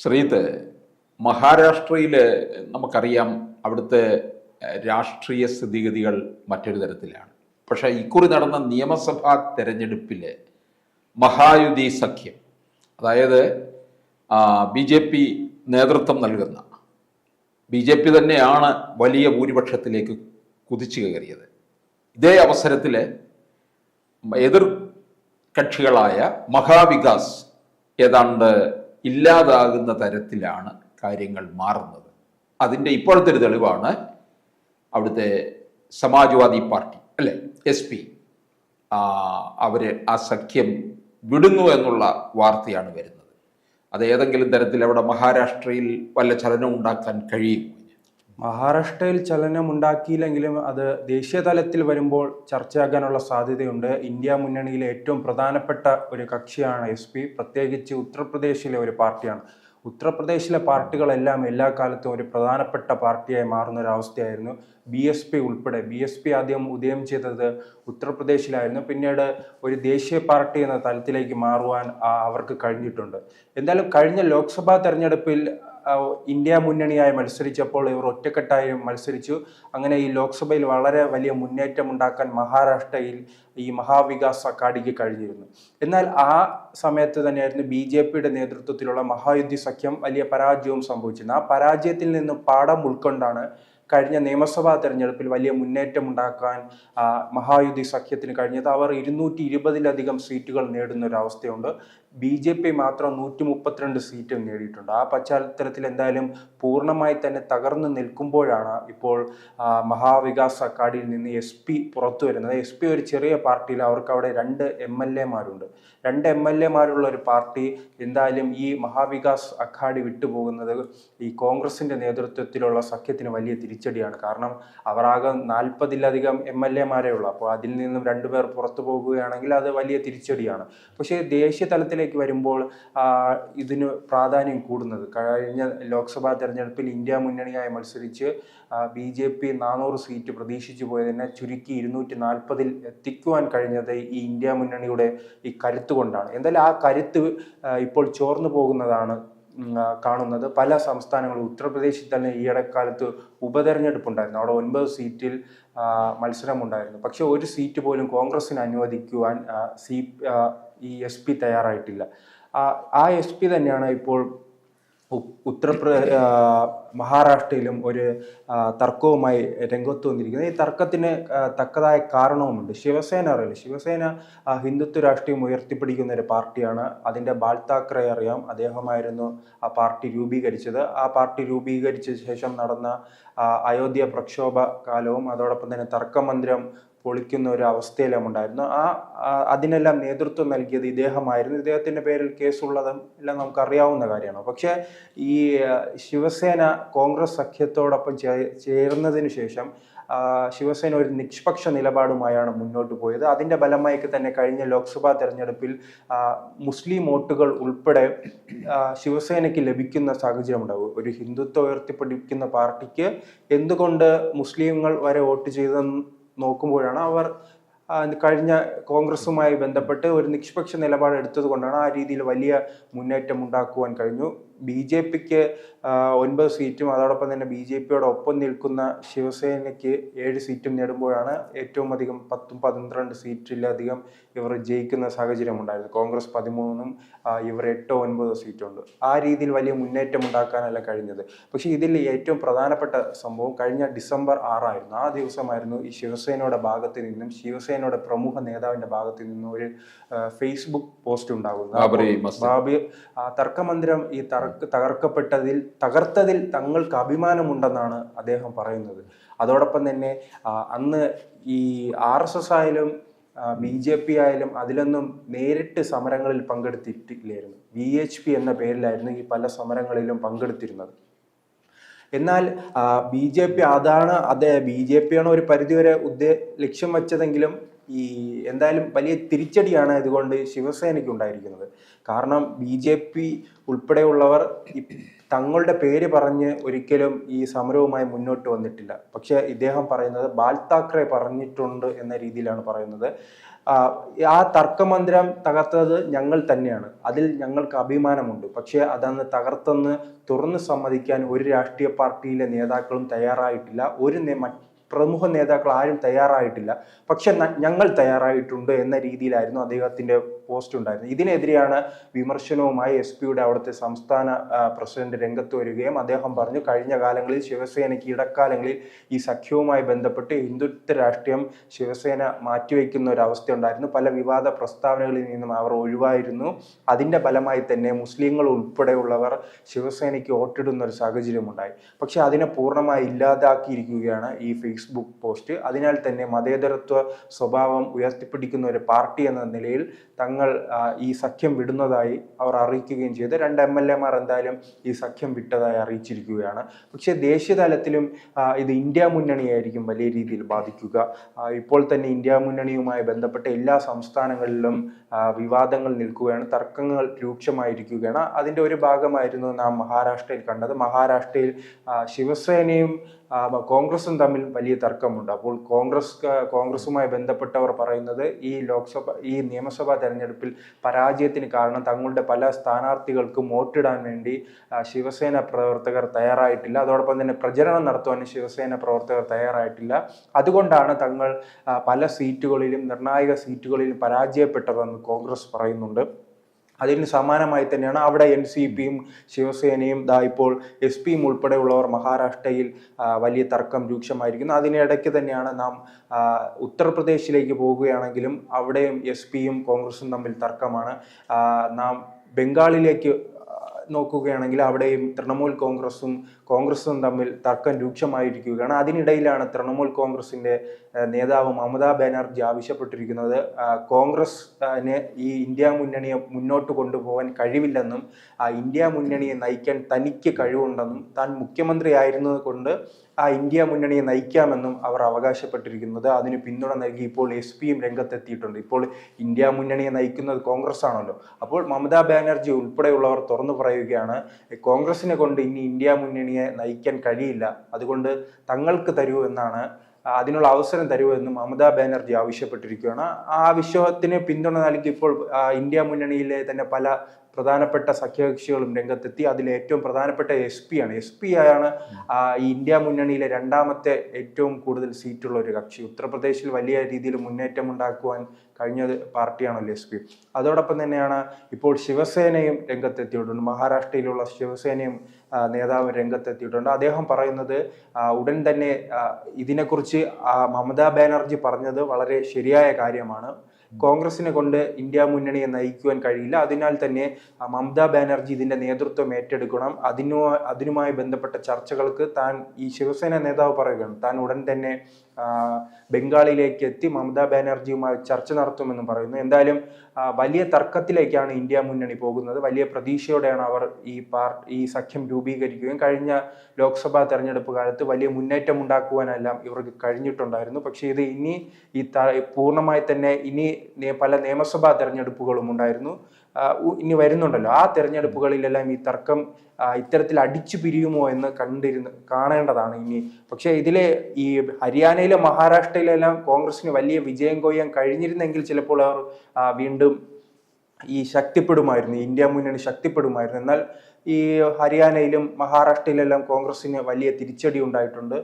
ശ്രീത്ത് മഹാരാഷ്ട്രയിലെ നമുക്കറിയാം അവിടുത്തെ രാഷ്ട്രീയ സ്ഥിതിഗതികൾ മറ്റൊരു തരത്തിലാണ്. പക്ഷേ ഇക്കുറി നടന്ന നിയമസഭാ തെരഞ്ഞെടുപ്പിൽ മഹായുതി സഖ്യം അതായത് ബി ജെ പി നേതൃത്വം നൽകുന്ന ബി ജെ പി തന്നെയാണ് വലിയ ഭൂരിപക്ഷത്തിലേക്ക് കുതിച്ചു കയറിയത്. ഇതേ അവസരത്തിൽ എതിർ കക്ഷികളായ മഹാവികാസ് ഏതാണ്ട് ഇല്ലാതാകുന്ന തരത്തിലാണ് കാര്യങ്ങൾ മാറുന്നത്. അതിന്റെ ഇപ്പോഴത്തെ ഒരു തെളിവാണ് അവിടുത്തെ സമാജ്വാദി പാർട്ടി അല്ലേ? എസ് പി അവർ ആ സഖ്യം വിടുന്നു എന്നുള്ള വാർത്തയാണ് വരുന്നത്. അത് ഏതെങ്കിലും തരത്തിൽ അവിടെ മഹാരാഷ്ട്രയിൽ വല്ല ചലനം ഉണ്ടാക്കാൻ കഴിയുമോ? മഹാരാഷ്ട്രയിൽ ചലനം ഉണ്ടാക്കിയില്ലെങ്കിലും അത് ദേശീയ തലത്തിൽ വരുമ്പോൾ ചർച്ചയാകാനുള്ള സാധ്യതയുണ്ട്. ഇന്ത്യ മുന്നണിയിലെ ഏറ്റവും പ്രധാനപ്പെട്ട ഒരു കക്ഷിയാണ് എസ് പി. പ്രത്യേകിച്ച് ഉത്തർപ്രദേശിലെ ഒരു പാർട്ടിയാണ്. ഉത്തർപ്രദേശിലെ പാർട്ടികളെല്ലാം എല്ലാ കാലത്തും ഒരു പ്രധാനപ്പെട്ട പാർട്ടിയായി മാറുന്ന ഒരു അവസ്ഥയായിരുന്നു ബി എസ് പി ഉൾപ്പെടെ. ബി എസ് പി ആദ്യം ഉദയം ചെയ്തത് ഉത്തർപ്രദേശിലായിരുന്നു. പിന്നീട് ഒരു ദേശീയ പാർട്ടി എന്ന തലത്തിലേക്ക് മാറുവാൻ അവർക്ക് കഴിഞ്ഞിട്ടുണ്ട്. എന്തായാലും കഴിഞ്ഞ ലോക്സഭാ തെരഞ്ഞെടുപ്പിൽ ഇന്ത്യ മുന്നണിയായി മത്സരിച്ചപ്പോൾ ഇവർ ഒറ്റക്കെട്ടായി മത്സരിച്ചു. അങ്ങനെ ഈ ലോക്സഭയിൽ വളരെ വലിയ മുന്നേറ്റം ഉണ്ടാക്കാൻ മഹാരാഷ്ട്രയിൽ ഈ മഹാവികാസ് അക്കാഡിക്ക് കഴിഞ്ഞിരുന്നു. എന്നാൽ ആ സമയത്ത് തന്നെയായിരുന്നു ബി ജെ പിയുടെ നേതൃത്വത്തിലുള്ള മഹായുദ്ധി സഖ്യം വലിയ പരാജയവും സംഭവിച്ചിരുന്നത്. ആ പരാജയത്തിൽ നിന്ന് പാഠം ഉൾക്കൊണ്ടാണ് കഴിഞ്ഞ നിയമസഭാ തെരഞ്ഞെടുപ്പിൽ വലിയ മുന്നേറ്റം ഉണ്ടാക്കാൻ മഹായുദ്ധി സഖ്യത്തിന് കഴിഞ്ഞത്. അവർ ഇരുന്നൂറ്റി ഇരുപതിലധികം സീറ്റുകൾ നേടുന്ന ഒരു അവസ്ഥയുണ്ട്. ബി ജെ പി മാത്രം നൂറ്റി മുപ്പത്തിരണ്ട് സീറ്റ് നേടിയിട്ടുണ്ട്. ആ പശ്ചാത്തലത്തിൽ എന്തായാലും പൂർണമായി തന്നെ തകർന്നു നിൽക്കുമ്പോഴാണ് ഇപ്പോൾ മഹാവികാസ് അക്കാഡിയിൽ നിന്ന് എസ് പി പുറത്തു വരുന്നത്. എസ് പി ഒരു ചെറിയ പാർട്ടിയിൽ അവർക്ക് അവിടെ രണ്ട് എം എൽ എമാരുണ്ട് രണ്ട് എം എൽ എമാരുള്ള ഒരു പാർട്ടി എന്തായാലും ഈ മഹാവികാസ് അഖാഡി വിട്ടുപോകുന്നത് ഈ കോൺഗ്രസിന്റെ നേതൃത്വത്തിലുള്ള സഖ്യത്തിന് വലിയ തിരിച്ചടിയാണ്. കാരണം അവർ ആകെ നാൽപ്പതിലധികം എം എൽ എമാരേ ഉള്ളൂ. അപ്പോൾ അതിൽ നിന്നും രണ്ടുപേർ പുറത്തു പോകുകയാണെങ്കിൽ അത് വലിയ തിരിച്ചടിയാണ്. പക്ഷേ ദേശീയ തലത്തിലേക്ക് വരുമ്പോൾ ഇതിന് പ്രാധാന്യം കൂടുന്നത്. കഴിഞ്ഞ ലോക്സഭാ തെരഞ്ഞെടുപ്പിൽ ഇന്ത്യ മുന്നണിയായി മത്സരിച്ച് ബി ജെ പി നാനൂറ് സീറ്റ് പ്രതീക്ഷിച്ചു പോയതിനെ ചുരുക്കി ഇരുന്നൂറ്റി നാൽപ്പതിൽ എത്തിക്കുവാൻ കഴിഞ്ഞത് ഈ ഇന്ത്യ മുന്നണിയുടെ ഈ കരുത്ത് കൊണ്ടാണ്. എന്തായാലും ആ കരുത്ത് ഇപ്പോൾ ചോർന്നു പോകുന്നതാണ് കാണുന്നത്. പല സംസ്ഥാനങ്ങളും ഉത്തർപ്രദേശിൽ തന്നെ ഈ ഉപതെരഞ്ഞെടുപ്പ് ഉണ്ടായിരുന്നു അവിടെ ഒൻപത് സീറ്റിൽ മത്സരമുണ്ടായിരുന്നു. പക്ഷേ ഒരു സീറ്റ് പോലും കോൺഗ്രസിന് അനുവദിക്കുവാൻ സി ഈ എസ് പി തയ്യാറായിട്ടില്ല. ആ- എസ് പി തന്നെയാണ് ഇപ്പോൾ ഉത്തർപ്രദേശ് മഹാരാഷ്ട്രയിലും ഒരു തർക്കവുമായി രംഗത്ത് വന്നിരിക്കുന്നത്. ഈ തർക്കത്തിന് തക്കതായ കാരണവുമുണ്ട്. ശിവസേന അറിയില്ല. ശിവസേന ഹിന്ദുത്വ രാഷ്ട്രീയം ഉയർത്തിപ്പിടിക്കുന്ന ഒരു പാർട്ടിയാണ്. അതിന്റെ ബാൽ താക്കറെ അറിയാം. അദ്ദേഹമായിരുന്നു ആ പാർട്ടി രൂപീകരിച്ചത്. ആ പാർട്ടി രൂപീകരിച്ച ശേഷം നടന്ന അയോധ്യ പ്രക്ഷോഭ കാലവും അതോടൊപ്പം തന്നെ തർക്കമന്ദിരം പൊളിക്കുന്ന ഒരു അവസ്ഥയിലും ഉണ്ടായിരുന്നു ആ അതിനെല്ലാം നേതൃത്വം നൽകിയത് ഇദ്ദേഹമായിരുന്നു. ഇദ്ദേഹത്തിന്റെ പേരിൽ കേസുള്ളതും എല്ലാം നമുക്കറിയാവുന്ന കാര്യമാണ്. പക്ഷേ ഈ ശിവസേന കോൺഗ്രസ് സഖ്യത്തോടൊപ്പം ചേർന്നതിന് ശേഷം ശിവസേന ഒരു നിഷ്പക്ഷ നിലപാടുമായാണ് മുന്നോട്ട് പോയത്. അതിന്റെ ഫലമായിക്ക് തന്നെ കഴിഞ്ഞ ലോക്സഭാ തെരഞ്ഞെടുപ്പിൽ മുസ്ലിം വോട്ടുകൾ ഉൾപ്പെടെ ശിവസേനയ്ക്ക് ലഭിക്കുന്ന സാഹചര്യം ഉണ്ടാവും ഒരു ഹിന്ദുത്വ ഉയർത്തിപ്പിടിക്കുന്ന പാർട്ടിക്ക് എന്തുകൊണ്ട് മുസ്ലിങ്ങൾ വരെ വോട്ട് ചെയ്തെന്ന് നോക്കുമ്പോഴാണ് അവർ കഴിഞ്ഞ കോൺഗ്രസുമായി ബന്ധപ്പെട്ട് ഒരു നിഷ്പക്ഷ നിലപാട് എടുത്തത് കൊണ്ടാണ് ആ രീതിയിൽ വലിയ മുന്നേറ്റം ഉണ്ടാക്കുവാൻ കഴിഞ്ഞു. ബി ജെ പിക്ക് ഒൻപത് സീറ്റും അതോടൊപ്പം തന്നെ ബി ജെ പിയോട് ഒപ്പം നിൽക്കുന്ന ശിവസേനയ്ക്ക് ഏഴ് സീറ്റും നേടുമ്പോഴാണ് ഏറ്റവും അധികം പത്തും പന്ത്രണ്ട് സീറ്റിലധികം ഇവർ ജയിക്കുന്ന സാഹചര്യം ഉണ്ടായിരുന്നു കോൺഗ്രസ് പതിമൂന്നും ഇവർ എട്ടോ ഒൻപതോ സീറ്റുണ്ട്. ആ രീതിയിൽ വലിയ മുന്നേറ്റം ഉണ്ടാക്കാനല്ല കഴിഞ്ഞത്. പക്ഷേ ഇതിൽ ഏറ്റവും പ്രധാനപ്പെട്ട സംഭവം കഴിഞ്ഞ ഡിസംബർ ആറായിരുന്നു. ആ ദിവസമായിരുന്നു ഈ ശിവസേനയുടെ ഭാഗത്ത് നിന്നും ശിവസേനയുടെ പ്രമുഖ നേതാവിന്റെ ഭാഗത്ത് നിന്നും ഒരു ഫേസ്ബുക്ക് പോസ്റ്റ് ഉണ്ടാകുന്നത്. ബാബി തർക്കമന്ദിരം ഈ തകർക്കപ്പെട്ടതിൽ തകർത്തതിൽ തങ്ങൾക്ക് അഭിമാനമുണ്ടെന്നാണ് അദ്ദേഹം പറയുന്നത്. അതോടൊപ്പം തന്നെ അന്ന് ഈ ആർ എസ് എസ് ആയാലും ബി ജെ പി ആയാലും അതിലൊന്നും നേരിട്ട് സമരങ്ങളിൽ പങ്കെടുത്തിട്ടില്ലായിരുന്നു. വി എച്ച് പി എന്ന പേരിലായിരുന്നു ഈ പല സമരങ്ങളിലും പങ്കെടുത്തിരുന്നത്. എന്നാൽ ബി ജെ പി അതാണ് അതെ ബി ജെ പി ആണ് ഒരു പരിധിവരെ ഉദ്ദേ ലക്ഷ്യം വെച്ചതെങ്കിലും ഈ എന്തായാലും വലിയ തിരിച്ചടിയാണ് ഇതുകൊണ്ട് ശിവസേനയ്ക്ക് ഉണ്ടായിരിക്കുന്നത്. കാരണം ബി ജെ പി ഉൾപ്പെടെയുള്ളവർ തങ്ങളുടെ പേര് പറഞ്ഞ് ഒരിക്കലും ഈ സമരവുമായി മുന്നോട്ട് വന്നിട്ടില്ല. പക്ഷേ ഇദ്ദേഹം പറയുന്നത് ബാൽ താക്കറെ പറഞ്ഞിട്ടുണ്ട് എന്ന രീതിയിലാണ് പറയുന്നത്. ആ, തർക്കമന്ദിരം തകർത്തത് ഞങ്ങൾ തന്നെയാണ്. അതിൽ ഞങ്ങൾക്ക് അഭിമാനമുണ്ട്. പക്ഷേ അതന്ന് തകർത്തെന്ന് തുറന്ന് സമ്മതിക്കാൻ ഒരു രാഷ്ട്രീയ പാർട്ടിയിലെ നേതാക്കളും തയ്യാറായിട്ടില്ല. ഒരു മറ്റ് പ്രമുഖ നേതാക്കൾ ആരും തയ്യാറായിട്ടില്ല. പക്ഷെ ഞങ്ങൾ തയ്യാറായിട്ടുണ്ട് എന്ന രീതിയിലായിരുന്നു അദ്ദേഹത്തിന്റെ പോസ്റ്റ് ഉണ്ടായിരുന്നു ഇതിനെതിരെയാണ് വിമർശനവുമായി എസ് പിയുടെ അവിടുത്തെ സംസ്ഥാന പ്രസിഡന്റ് രംഗത്ത് വരികയും അദ്ദേഹം പറഞ്ഞു കഴിഞ്ഞ കാലങ്ങളിൽ ശിവസേനയ്ക്ക് ഇടക്കാലങ്ങളിൽ ഈ സഖ്യവുമായി ബന്ധപ്പെട്ട് ഹിന്ദുത്വ രാഷ്ട്രീയം ശിവസേന മാറ്റിവെക്കുന്ന ഒരു അവസ്ഥ ഉണ്ടായിരുന്നു. പല വിവാദ പ്രസ്താവനകളിൽ നിന്നും അവർ ഒഴിവായിരുന്നു. അതിന്റെ ഫലമായി തന്നെ മുസ്ലിങ്ങൾ ഉൾപ്പെടെയുള്ളവർ ശിവസേനയ്ക്ക് വോട്ടിടുന്ന ഒരു സാഹചര്യമുണ്ടായി പക്ഷെ അതിനെ പൂർണമായി ഇല്ലാതാക്കിയിരിക്കുകയാണ് ഈ ഫേസ്ബുക്ക് പോസ്റ്റ്. അതിനാൽ തന്നെ മതേതരത്വ സ്വഭാവം ഉയർത്തിപ്പിടിക്കുന്ന ഒരു പാർട്ടി എന്ന നിലയിൽ തങ്ങൾ ആ, ഈ സഖ്യം വിടുന്നതായി അവർ അറിയിക്കുകയും ചെയ്തു. രണ്ട് എം എൽ എമാർ എന്തായാലും ഈ സഖ്യം വിട്ടതായി അറിയിച്ചിരിക്കുകയാണ്. പക്ഷേ ദേശീയ തലത്തിലും ഇത് ഇന്ത്യ മുന്നണിയായിരിക്കും വലിയ രീതിയിൽ ബാധിക്കുക. ഇപ്പോൾ തന്നെ ഇന്ത്യ മുന്നണിയുമായി ബന്ധപ്പെട്ട എല്ലാ സംസ്ഥാനങ്ങളിലും വിവാദങ്ങൾ നിൽക്കുകയാണ്. തർക്കങ്ങൾ രൂക്ഷമായിരിക്കുകയാണ്. അതിന്റെ ഒരു ഭാഗമായിരുന്നു നാം മഹാരാഷ്ട്രയിൽ കണ്ടത്. മഹാരാഷ്ട്രയിൽ ശിവസേനയും കോൺഗ്രസും തമ്മിൽ വലിയ തർക്കമുണ്ട്. അപ്പോൾ കോൺഗ്രസ് കോൺഗ്രസുമായി ബന്ധപ്പെട്ടവർ പറയുന്നത് ഈ ലോക്സഭ ഈ നിയമസഭാ തെരഞ്ഞെടുപ്പിൽ പരാജയത്തിന് കാരണം തങ്ങളുടെ പല സ്ഥാനാർത്ഥികൾക്കും വോട്ടിടാൻ വേണ്ടി ശിവസേന പ്രവർത്തകർ തയ്യാറായിട്ടില്ല. അതോടൊപ്പം തന്നെ പ്രചരണം നടത്തുവാൻ ശിവസേന പ്രവർത്തകർ തയ്യാറായിട്ടില്ല. അതുകൊണ്ടാണ് തങ്ങൾ പല സീറ്റുകളിലും നിർണായക സീറ്റുകളിലും പരാജയപ്പെട്ടതെന്ന് കോൺഗ്രസ് പറയുന്നുണ്ട്. അതിന് സമാനമായി തന്നെയാണ് അവിടെ എൻ സി പിയും ശിവസേനയും ദാ ഇപ്പോൾ എസ് പിയും ഉൾപ്പെടെയുള്ളവർ മഹാരാഷ്ട്രയിൽ വലിയ തർക്കം രൂക്ഷമായിരിക്കുന്നു. അതിനിടയ്ക്ക് തന്നെയാണ് നാം ഉത്തർപ്രദേശിലേക്ക് പോവുകയാണെങ്കിലും അവിടെയും എസ് പിയും കോൺഗ്രസും തമ്മിൽ തർക്കമാണ്. നാം ബംഗാളിലേക്ക് നോക്കുകയാണെങ്കിൽ അവിടെയും തൃണമൂൽ കോൺഗ്രസും കോൺഗ്രസും തമ്മിൽ തർക്കം രൂക്ഷമായിരിക്കുകയാണ്. അതിനിടയിലാണ് തൃണമൂൽ കോൺഗ്രസിന്റെ നേതാവ് മമതാ ബാനർജി ആവശ്യപ്പെട്ടിരിക്കുന്നത്. കോൺഗ്രസിന് കോൺഗ്രസ് ഈ ഇന്ത്യ മുന്നണിയെ മുന്നോട്ട് കൊണ്ടുപോകാൻ കഴിവില്ലെന്നും ആ ഇന്ത്യ മുന്നണിയെ നയിക്കാൻ തനിക്ക് കഴിവുണ്ടെന്നും താൻ മുഖ്യമന്ത്രി ആയിരുന്നത് കൊണ്ട് ആ ഇന്ത്യ മുന്നണിയെ നയിക്കാമെന്നും അവർ അവകാശപ്പെട്ടിരിക്കുന്നത്. അതിന് പിന്തുണ നൽകി ഇപ്പോൾ എസ് പിയും രംഗത്തെത്തിയിട്ടുണ്ട്. ഇപ്പോൾ ഇന്ത്യ മുന്നണിയെ നയിക്കുന്നത് കോൺഗ്രസ് ആണല്ലോ അപ്പോൾ മമതാ ബാനർജി ഉൾപ്പെടെയുള്ളവർ തുറന്നു പറയുകയാണ് കോൺഗ്രസിനെ കൊണ്ട് ഇനി ഇന്ത്യ മുന്നണിയെ നയിക്കാൻ കഴിയില്ല. അതുകൊണ്ട് തങ്ങൾക്ക് തരൂ എന്നാണ് അതിനുള്ള അവസരം തരൂ എന്നും മമതാ ബാനർജി ആവശ്യപ്പെട്ടിരിക്കുകയാണ്. ആ ആവശ്യത്തിന് പിന്തുണ നൽകി ഇപ്പോൾ ഇന്ത്യ മുന്നണിയിലെ തന്നെ പല പ്രധാനപ്പെട്ട സഖ്യകക്ഷികളും രംഗത്തെത്തി. അതിൽ ഏറ്റവും പ്രധാനപ്പെട്ട എസ് പി ആണ്. എസ് പി ആണ് ഈ ഇന്ത്യ മുന്നണിയിലെ രണ്ടാമത്തെ ഏറ്റവും കൂടുതൽ സീറ്റുള്ള ഒരു കക്ഷി. ഉത്തർപ്രദേശിൽ വലിയ രീതിയിൽ മുന്നേറ്റം ഉണ്ടാക്കുവാൻ കഴിഞ്ഞ പാർട്ടിയാണല്ലോ എസ് പി അതോടൊപ്പം തന്നെയാണ് ഇപ്പോൾ ശിവസേനയും രംഗത്തെത്തിയിട്ടുണ്ട്. മഹാരാഷ്ട്രയിലുള്ള ശിവസേനയും നേതാവ് രംഗത്തെത്തിയിട്ടുണ്ട്. അദ്ദേഹം പറയുന്നത് ഉടൻ തന്നെ ഇതിനെക്കുറിച്ച് മമതാ ബാനർജി പറഞ്ഞത് വളരെ ശരിയായ കാര്യമാണ്. കോൺഗ്രസിനെ കൊണ്ട് ഇന്ത്യ മുന്നണിയെ നയിക്കുവാൻ കഴിയില്ല. അതിനാൽ തന്നെ മമതാ ബാനർജി ഇതിന്റെ നേതൃത്വം ഏറ്റെടുക്കണം. അതിനു അതിനുമായി ബന്ധപ്പെട്ട ചർച്ചകൾക്ക് താൻ ഈ ശിവസേന നേതാവ് പറയുകയാണ്. താൻ ഉടൻ തന്നെ ബംഗാളിലേക്ക് എത്തി മമതാ ബാനർജിയുമായി ചർച്ച നടത്തുമെന്ന് പറയുന്നു. എന്തായാലും വലിയ തർക്കത്തിലേക്കാണ് ഇന്ത്യ മുന്നണി പോകുന്നത്. വലിയ പ്രതീക്ഷയോടെയാണ് അവർ ഈ പാർട്ടി ഈ സഖ്യം രൂപീകരിക്കുകയും കഴിഞ്ഞ ലോക്സഭാ തെരഞ്ഞെടുപ്പ് കാലത്ത് വലിയ മുന്നേറ്റം ഉണ്ടാക്കുവാനെല്ലാം ഇവർക്ക് കഴിഞ്ഞിട്ടുണ്ടായിരുന്നു. പക്ഷേ ഇത് ഇനി ഈ പൂർണമായി തന്നെ ഇനി പല നിയമസഭാ തെരഞ്ഞെടുപ്പുകളും ഉണ്ടായിരുന്നു. ഇനി വരുന്നുണ്ടല്ലോ. ആ തെരഞ്ഞെടുപ്പുകളിലെല്ലാം ഈ തർക്കം ഇത്തരത്തിൽ അടിച്ചു പിരിയുമോ എന്ന് കണ്ടിരുന്ന് കാണേണ്ടതാണ് ഇനി. പക്ഷേ ഇതിലെ ഈ ഹരിയാനയിലെ മഹാരാഷ്ട്രയിലെല്ലാം കോൺഗ്രസിന് വലിയ വിജയം കൊയ്യാൻ കഴിഞ്ഞിരുന്നെങ്കിൽ ചിലപ്പോൾ അവർ വീണ്ടും ഈ ശക്തിപ്പെടുമായിരുന്നു ഇന്ത്യ മുന്നണി ശക്തിപ്പെടുമായിരുന്നു. എന്നാൽ ഈ ഹരിയാനയിലും മഹാരാഷ്ട്രയിലെല്ലാം കോൺഗ്രസിന് വലിയ തിരിച്ചടി ഉണ്ടായിട്ടുണ്ട്.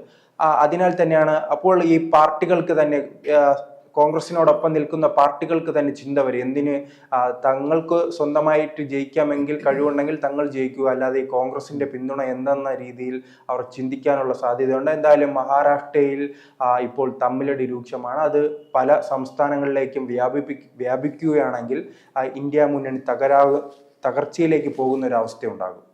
അതിനാൽ തന്നെയാണ് അപ്പോൾ ഈ പാർട്ടികൾക്ക് തന്നെ കോൺഗ്രസിനോടൊപ്പം നിൽക്കുന്ന പാർട്ടികൾക്ക് തന്നെ ചിന്ത വരും. എന്തിന്? തങ്ങൾക്ക് സ്വന്തമായിട്ട് ജയിക്കാമെങ്കിൽ കഴിവുണ്ടെങ്കിൽ തങ്ങൾ ജയിക്കുക. അല്ലാതെ ഈ കോൺഗ്രസിന്റെ പിന്തുണ എന്തെന്ന രീതിയിൽ അവർ ചിന്തിക്കാനുള്ള സാധ്യതയുണ്ട്. എന്തായാലും മഹാരാഷ്ട്രയിൽ ഇപ്പോൾ തമ്മിലടി രൂക്ഷമാണ്. അത് പല സംസ്ഥാനങ്ങളിലേക്കും വ്യാപിപ്പി വ്യാപിക്കുകയാണെങ്കിൽ ഇന്ത്യ മുന്നണി തകരാ തകർച്ചയിലേക്ക് പോകുന്ന ഒരു അവസ്ഥ ഉണ്ടാകും